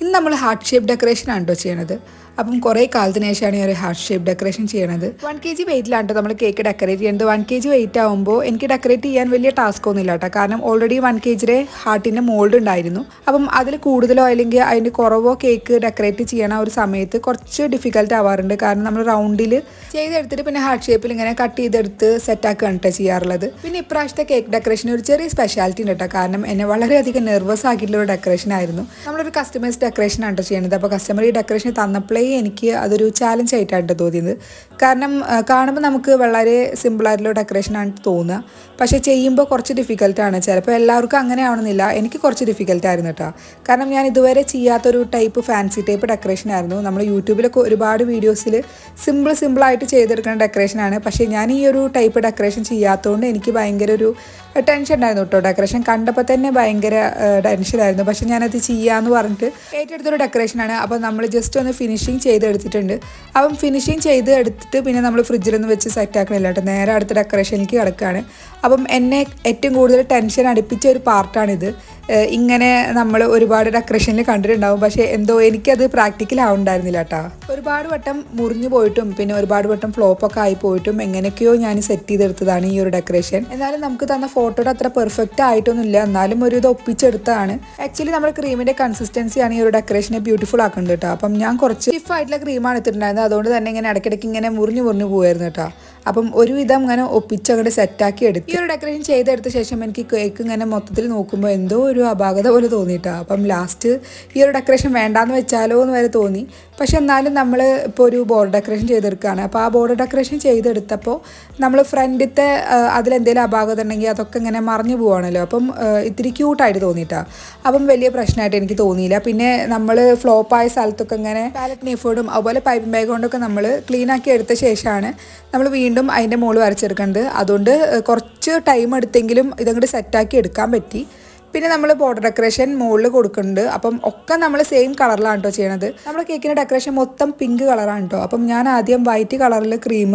ഇന്ന് നമ്മൾ heart shape decoration ആണ് കേട്ടോ ചെയ്യണത്. അപ്പം കുറേ കാലത്തിന് ശേഷമാണ് ഈ ഒരു ഹാർട്ട് ഷേപ്പ് ഡെക്കറേഷൻ ചെയ്യണത്. വൺ കെ ജി വെയിറ്റിലാണ് നമ്മൾ കേക്ക് ഡെക്കറേറ്റ് ചെയ്യുന്നത് വൺ കെ ജി വെയിറ്റ് ആകുമ്പോൾ എനിക്ക് ഡെക്കറേറ്റ് ചെയ്യാൻ വലിയ ടാസ്ക് ഒന്നും ഇല്ല കേട്ടോ കാരണം ഓൾറെഡി വൺ കെ ജിയുടെ ഹാർട്ടിന്റെ മോൾഡ് ഉണ്ടായിരുന്നു. അപ്പം അതിൽ കൂടുതലോ അല്ലെങ്കിൽ അതിന്റെ കുറവോ കേക്ക് ഡെക്കറേറ്റ് ചെയ്യണ ഒരു സമയത്ത് കുറച്ച് ഡിഫിക്കൽട്ട് ആവാറുണ്ട്. കാരണം നമ്മൾ റൗണ്ടിൽ ചെയ്തെടുത്തിട്ട് പിന്നെ ഹാർട്ട് ഷേപ്പിൽ ഇങ്ങനെ കട്ട് ചെയ്തെടുത്ത് സെറ്റാക്കുകയാണ് കേട്ടോ ചെയ്യാറുള്ളത്. പിന്നെ ഇപ്രാവശ്യത്തെ കേക്ക് ഡെക്കറേഷൻ ഒരു ചെറിയ സ്പെഷ്യാലിറ്റി ഉണ്ട് കേട്ടോ കാരണം എന്നെ വളരെയധികം നെർവസ് ആക്കിയിട്ടുള്ള ഒരു ഡെക്കറേഷൻ ആയിരുന്നു. നമ്മളൊരു കസ്റ്റമൈസ് ഡെക്കറേഷൻ ആണ് കേട്ടോ ചെയ്യുന്നത് അപ്പോൾ കസ്റ്റമർ ഈ ഡെക്കറേഷൻ തന്നപ്പോഴേ എനിക്ക് അതൊരു ചാലഞ്ച് ആയിട്ടാണ് തോന്നിയത്. കാരണം കാണുമ്പോൾ നമുക്ക് വളരെ സിമ്പിളായിട്ടുള്ള ഡെക്കറേഷനാണ് തോന്നുക. പക്ഷേ ചെയ്യുമ്പോൾ കുറച്ച് ഡിഫിക്കൽട്ടാണ് ചിലപ്പോൾ എല്ലാവർക്കും അങ്ങനെ ആവണമെന്നില്ല. എനിക്ക് കുറച്ച് ഡിഫിക്കൽട്ട് ആയിരുന്നു കേട്ടോ. കാരണം ഞാൻ ഇതുവരെ ചെയ്യാത്തൊരു ടൈപ്പ് ഫാൻസി ടൈപ്പ് ഡെക്കറേഷൻ ആയിരുന്നു. നമ്മൾ യൂട്യൂബിലൊക്കെ ഒരുപാട് വീഡിയോസിൽ സിമ്പിൾ സിമ്പിളായിട്ട് ചെയ്തെടുക്കുന്ന ഡെക്കറേഷനാണ് പക്ഷേ ഞാൻ ഈ ഒരു ടൈപ്പ് ഡെക്കറേഷൻ ചെയ്യാത്തതുകൊണ്ട് എനിക്ക് ഭയങ്കര ഒരു ടെൻഷൻ ഉണ്ടായിരുന്നു കേട്ടോ. ഡെക്കറേഷൻ കണ്ടപ്പോൾ തന്നെ ഭയങ്കര ടെൻഷനായിരുന്നു പക്ഷേ ഞാനത് ചെയ്യാമെന്ന് പറഞ്ഞിട്ട് ഏറ്റെടുത്തൊരു ഡെക്കറേഷനാണ് അപ്പോൾ നമ്മൾ ജസ്റ്റ് ഒന്ന് ഫിനിഷിങ് ചെയ്തെടുത്തിട്ടുണ്ട്. അപ്പം ഫിനിഷിങ് ചെയ്ത് എടുത്തിട്ട് പിന്നെ നമ്മൾ ഫ്രിഡ്ജിലൊന്നും വെച്ച് സെറ്റ് ആക്കണില്ല കേട്ടോ നേരെ അടുത്ത ഡെക്കറേഷനിലേക്ക് കിടക്കുകയാണ് അപ്പം എന്നെ ഏറ്റവും കൂടുതൽ ടെൻഷൻ അടുപ്പിച്ച ഒരു പാർട്ടാണിത് ഇങ്ങനെ നമ്മൾ ഒരുപാട് ഡെക്കറേഷനിൽ കണ്ടിട്ടുണ്ടാവും. പക്ഷേ എന്തോ എനിക്കത് പ്രാക്ടിക്കൽ ആവുണ്ടായിരുന്നില്ല കേട്ടോ. ഒരുപാട് വട്ടം മുറിഞ്ഞു പോയിട്ടും പിന്നെ ഒരുപാട് വട്ടം ഫ്ലോപ്പൊക്കെ ആയി പോയിട്ടും എങ്ങനെയൊക്കെയോ ഞാൻ സെറ്റ് ചെയ്തെടുത്തതാണ് ഈ ഒരു ഡെക്കറേഷൻ എന്നാലും നമുക്ക് തന്ന ഫോട്ടോയുടെ അത്ര പെർഫെക്റ്റ് ആയിട്ടൊന്നുമില്ല. എന്നാലും ഒരു ഇത് ഒപ്പിച്ചെടുത്തതാണ്. ആക്ച്വലി നമ്മൾ ക്രീമിന്റെ കൺസിസ്റ്റൻസിയാണ് ഈ ഒരു ഡെക്കറേഷനെ ബ്യൂട്ടിഫുൾ ആക്കുന്നുണ്ട് കേട്ടോ അപ്പം ഞാൻ കുറച്ച് സ്റ്റിഫായിട്ടുള്ള ക്രീമാണ് എടുത്തിട്ടുണ്ടായിരുന്നത് അതുകൊണ്ട് തന്നെ ഇങ്ങനെ ഇടയ്ക്കിടയ്ക്ക് ഇങ്ങനെ മുറിഞ്ഞു മുറിഞ്ഞു പോകുമായിരുന്നു കേട്ടോ അപ്പം ഒരുവിധം ഇങ്ങനെ ഒപ്പിച്ച് അങ്ങോട്ട് സെറ്റാക്കി എടുത്തു. ഈ ഒരു ഡെക്കറേഷൻ ചെയ്തെടുത്ത ശേഷം എനിക്ക് കേക്ക് ഇങ്ങനെ മൊത്തത്തിൽ നോക്കുമ്പോൾ എന്തോ ഒരു അപാകത പോലെ തോന്നിയിട്ടാണ് അപ്പം ലാസ്റ്റ് ഈ ഒരു ഡെക്കറേഷൻ വേണ്ടാന്ന് വെച്ചാലോ എന്ന് വരെ തോന്നി. പക്ഷെ എന്നാലും നമ്മൾ ഇപ്പോൾ ഒരു ബോർഡ് ഡെക്കറേഷൻ ചെയ്തെടുക്കുകയാണ് അപ്പോൾ ആ ബോർഡ് ഡെക്കറേഷൻ ചെയ്തെടുത്തപ്പോൾ നമ്മൾ ഫ്രണ്ടിലത്തെ അതിലെന്തെങ്കിലും അപാകത ഉണ്ടെങ്കിൽ അതൊക്കെ ഇങ്ങനെ മറിഞ്ഞു പോവാണല്ലോ. അപ്പം ഇത്തിരി ക്യൂട്ടായിട്ട് തോന്നിയിട്ടാണ് അപ്പം വലിയ പ്രശ്നമായിട്ട് എനിക്ക് തോന്നിയില്ല. പിന്നെ നമ്മൾ ഫ്ലോപ്പായ സ്ഥലത്തൊക്കെ ഇങ്ങനെ പാലറ്റ് നീഫോർഡും അതുപോലെ പൈപ്പ് ബാഗ് കൊണ്ടൊക്കെ നമ്മൾ ക്ലീൻ ആക്കി എടുത്ത ശേഷമാണ് നമ്മൾ വീണ്ടും അതിന്റെ മുകളിൽ വരച്ചെടുക്കേണ്ടത്. അതുകൊണ്ട് കുറച്ച് ടൈം എടുത്തെങ്കിലും ഇതങ്ങോട്ട് സെറ്റാക്കി എടുക്കാൻ പറ്റി. പിന്നെ നമ്മൾ ബോർഡർ ഡെക്കറേഷൻ മുകളിൽ കൊടുക്കുന്നുണ്ട്. അപ്പം ഒക്കെ നമ്മൾ സെയിം കളറിലാണ് കേട്ടോ ചെയ്യണത്. നമ്മുടെ കേക്കിന്റെ ഡെക്കറേഷൻ മൊത്തം പിങ്ക് കളറാണ് കേട്ടോ അപ്പം ഞാൻ ആദ്യം വൈറ്റ് കളറിൽ ക്രീം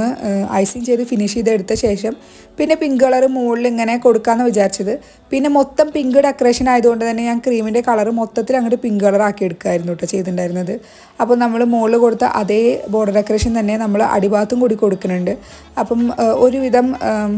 ഐസിങ് ചെയ്ത് ഫിനിഷ് ചെയ്തെടുത്ത ശേഷം പിന്നെ പിങ്ക് കളർ മുകളിൽ ഇങ്ങനെ കൊടുക്കാമെന്ന് വിചാരിച്ചത്. പിന്നെ മൊത്തം പിങ്ക് ഡെക്കറേഷൻ ആയതുകൊണ്ട് തന്നെ ഞാൻ ക്രീമിന്റെ കളർ മൊത്തത്തിൽ അങ്ങോട്ട് പിങ്ക് കളർ ആക്കി എടുക്കുമായിരുന്നു കേട്ടോ ചെയ്തിട്ടുണ്ടായിരുന്നത് അപ്പോൾ നമ്മൾ മുകളിൽ കൊടുത്ത അതേ ബോർഡർ ഡെക്കറേഷൻ തന്നെ നമ്മൾ അടിഭാഗത്തും കൂടി കൊടുക്കുന്നുണ്ട്. അപ്പം ഒരുവിധം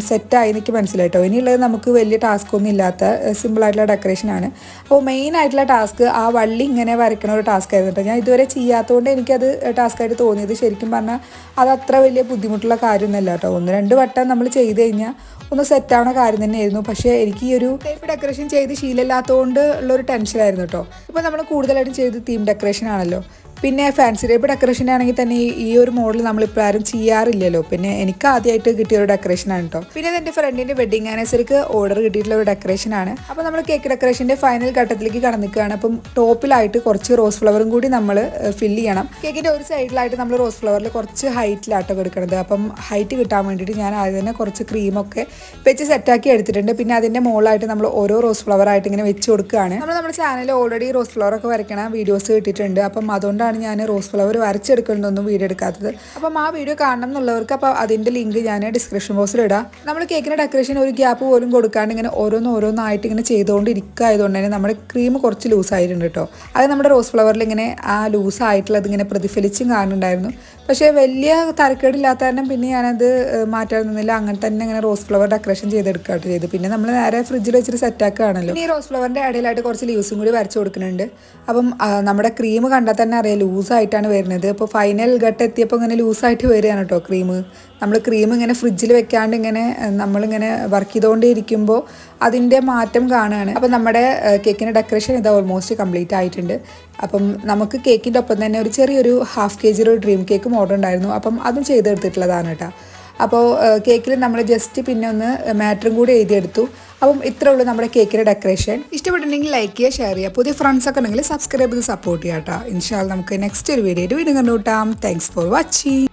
സെറ്റായി എനിക്ക് മനസ്സിലായിട്ടോ ഇനിയുള്ളത് നമുക്ക് വലിയ ടാസ്ക് ഒന്നും ഇല്ലാത്ത സിമ്പിളായിട്ടുള്ള ഡെക്കറേഷനാണ് അപ്പോൾ മെയിൻ ആയിട്ടുള്ള ടാസ്ക് ആ വള്ളി ഇങ്ങനെ വരയ്ക്കണ ഒരു ടാസ്ക് ആയിരുന്നു ഞാൻ ഇതുവരെ ചെയ്യാത്തതുകൊണ്ട് എനിക്കത് ടാസ്ക്കായിട്ട് തോന്നിയത് ശരിക്കും പറഞ്ഞാൽ അത് അത്ര വലിയ ബുദ്ധിമുട്ടുള്ള കാര്യമൊന്നുമല്ല കേട്ടോ ഒന്ന് രണ്ട് വട്ടം നമ്മൾ ചെയ്ത് കഴിഞ്ഞാൽ ഒന്ന് സെറ്റ് ആവണ കാര്യം തന്നെയായിരുന്നു. പക്ഷേ എനിക്ക് ഈ ഒരു ടൈപ്പ് ഡെക്കറേഷൻ ചെയ്ത് ശീലമില്ലാത്തതുകൊണ്ട് ഉള്ളൊരു ടെൻഷനായിരുന്നു കേട്ടോ ഇപ്പോൾ നമ്മൾ കൂടുതലായിട്ടും ചെയ്ത് തീം ഡെക്കറേഷൻ ആണല്ലോ. പിന്നെ ഫാൻസി ടൈപ്പ് ഡെക്കറേഷൻ ആണെങ്കിൽ തന്നെ ഈ- ഒരു മോഡൽ നമ്മൾ ഇപ്പോൾ ആരും ചെയ്യാറില്ലല്ലോ. പിന്നെ എനിക്ക് ആദ്യമായിട്ട് കിട്ടിയ ഒരു ഡെക്കറേഷൻ ആണ് കേട്ടോ പിന്നെ എന്റെ ഫ്രണ്ടിന്റെ വെഡിങ് ആനിവേഴ്സറിക്ക് ഓർഡർ കിട്ടിയിട്ടുള്ള ഒരു ഡെക്കറേഷൻ ആണ്. അപ്പോൾ നമ്മൾ കേക്ക് ഡെക്കറേഷന്റെ ഫൈനൽ ഘട്ടത്തിലേക്ക് കടന്നിക്കുകയാണ് അപ്പം ടോപ്പിലായിട്ട് കുറച്ച് റോസ് ഫ്ലവറും കൂടി നമ്മൾ ഫില്ല് ചെയ്യണം. കേക്കിന്റെ ഒരു സൈഡിലായിട്ട് നമ്മൾ റോസ് ഫ്ലവറിൽ കുറച്ച് ഹൈറ്റിലാട്ടോ കൊടുക്കുന്നത് അപ്പം ഹൈറ്റ് കിട്ടാൻ വേണ്ടിയിട്ട് ഞാൻ ആദ്യം തന്നെ കുറച്ച് ക്രീമൊക്കെ വെച്ച് സെറ്റാക്കി എടുത്തിട്ടുണ്ട്. പിന്നെ അതിന്റെ മുകളിലായിട്ട് നമ്മൾ ഓരോ റോസ് ഫ്ലവർ ആയിട്ട് ഇങ്ങനെ വെച്ച് കൊടുക്കുകയാണ്. നമ്മൾ നമ്മുടെ ചാനലിൽ ഓൾറെഡി റോസ് ഫ്ലവർ ഒക്കെ വരയ്ക്കണ വീഡിയോസ് കിട്ടിയിട്ടുണ്ട്. അപ്പം അതുകൊണ്ടാണ് ഞാൻ റോസ് ഫ്ലവർ വരച്ചെടുക്കുന്നൊന്നും വീഡിയോ എടുക്കാത്തത്. അപ്പം ആ വീഡിയോ കാണണം എന്നുള്ളവർക്ക് അപ്പോൾ അതിന്റെ ലിങ്ക് ഞാൻ ഡിസ്ക്രിപ്ഷൻ ബോക്സിൽ ഇടാം. നമ്മൾ കേക്കിന്റെ ഡെക്കറേഷൻ ഒരു ഗ്യാപ്പ് പോലും കൊടുക്കാണ്ട് ഇങ്ങനെ ഓരോന്ന് ഓരോന്നായിട്ട് ഇങ്ങനെ ചെയ്തുകൊണ്ടിരിക്കുകയായതുകൊണ്ട് തന്നെ നമ്മുടെ ക്രീം കുറച്ച് ലൂസായിട്ടുണ്ട് കേട്ടോ. അത് നമ്മുടെ റോസ് ഫ്ലവറിൽ ഇങ്ങനെ ആ ലൂസായിട്ടുള്ളത് ഇങ്ങനെ പ്രതിഫലിച്ചും കാണുന്നുണ്ടായിരുന്നു. പക്ഷേ വലിയ തരക്കേടില്ലാത്ത കാരണം പിന്നെ ഞാനത് മാറ്റാൻ നിന്നില്ല. അങ്ങനെ തന്നെ ഇങ്ങനെ റോസ് ഫ്ലവർ ഡെക്കറേഷൻ ചെയ്തെടുക്കുകയാണ് ചെയ്തു. പിന്നെ നമ്മൾ നേരെ ഫ്രിഡ്ജിൽ വെച്ചിട്ട് സെറ്റാക്കുകയാണല്ലോ. ഈ റോസ് ഫ്ലവറിന്റെ ഇടയിലായിട്ട് കുറച്ച് ലൂസും കൂടി വരച്ച് കൊടുക്കുന്നുണ്ട്. അപ്പം നമ്മുടെ ക്രീം കണ്ടാൽ തന്നെ അറിയാം ലൂസായിട്ടാണ് വരുന്നത്. അപ്പോൾ ഫൈനൽ ഘട്ടം എത്തിയപ്പോൾ ഇങ്ങനെ ലൂസായിട്ട് വരികയാണ് കേട്ടോ ക്രീം നമ്മൾ ക്രീം ഇങ്ങനെ ഫ്രിഡ്ജിൽ വെക്കാണ്ട് ഇങ്ങനെ നമ്മളിങ്ങനെ വർക്ക് ചെയ്തുകൊണ്ടിരിക്കുമ്പോൾ അതിന്റെ മാറ്റം കാണുകയാണ്. അപ്പം നമ്മുടെ കേക്കിന്റെ ഡെക്കറേഷൻ ഇത് ഓൾമോസ്റ്റ് കംപ്ലീറ്റ് ആയിട്ടുണ്ട്. അപ്പം നമുക്ക് കേക്കിന്റെ ഒപ്പം തന്നെ ഒരു ചെറിയൊരു ഹാഫ് കെ ജിയിലൊരു ഡ്രീം കേക്കും ഓർഡർ ഉണ്ടായിരുന്നു. അപ്പം അതും ചെയ്തെടുത്തിട്ടുള്ളതാണ് കേട്ടോ. അപ്പോൾ കേക്കിൽ നമ്മൾ ജസ്റ്റ് പിന്നെ ഒന്ന് മാറ്ററും കൂടി എഴുതിയെടുത്തു. അപ്പം ഇത്രേ ഉള്ളൂ നമ്മുടെ കേക്കിന്റെ ഡെക്കറേഷൻ. ഇഷ്ടപ്പെട്ടിട്ടുണ്ടെങ്കിൽ ലൈക്ക് ചെയ്യുക ഷെയർ ചെയ്യുക. പുതിയ ഫ്രണ്ട്സ് ഒക്കെ ഉണ്ടെങ്കിൽ സബ്സ്ക്രൈബ് ചെയ്ത് സപ്പോർട്ട് ചെയ്യാം കേട്ടോ. ഇൻഷാൽ നമുക്ക് നെക്സ്റ്റ് ഒരു വീഡിയോ വീണ്ടും കണ്ടുകൂട്ടാം താങ്ക്സ് ഫോർ വാച്ചിങ്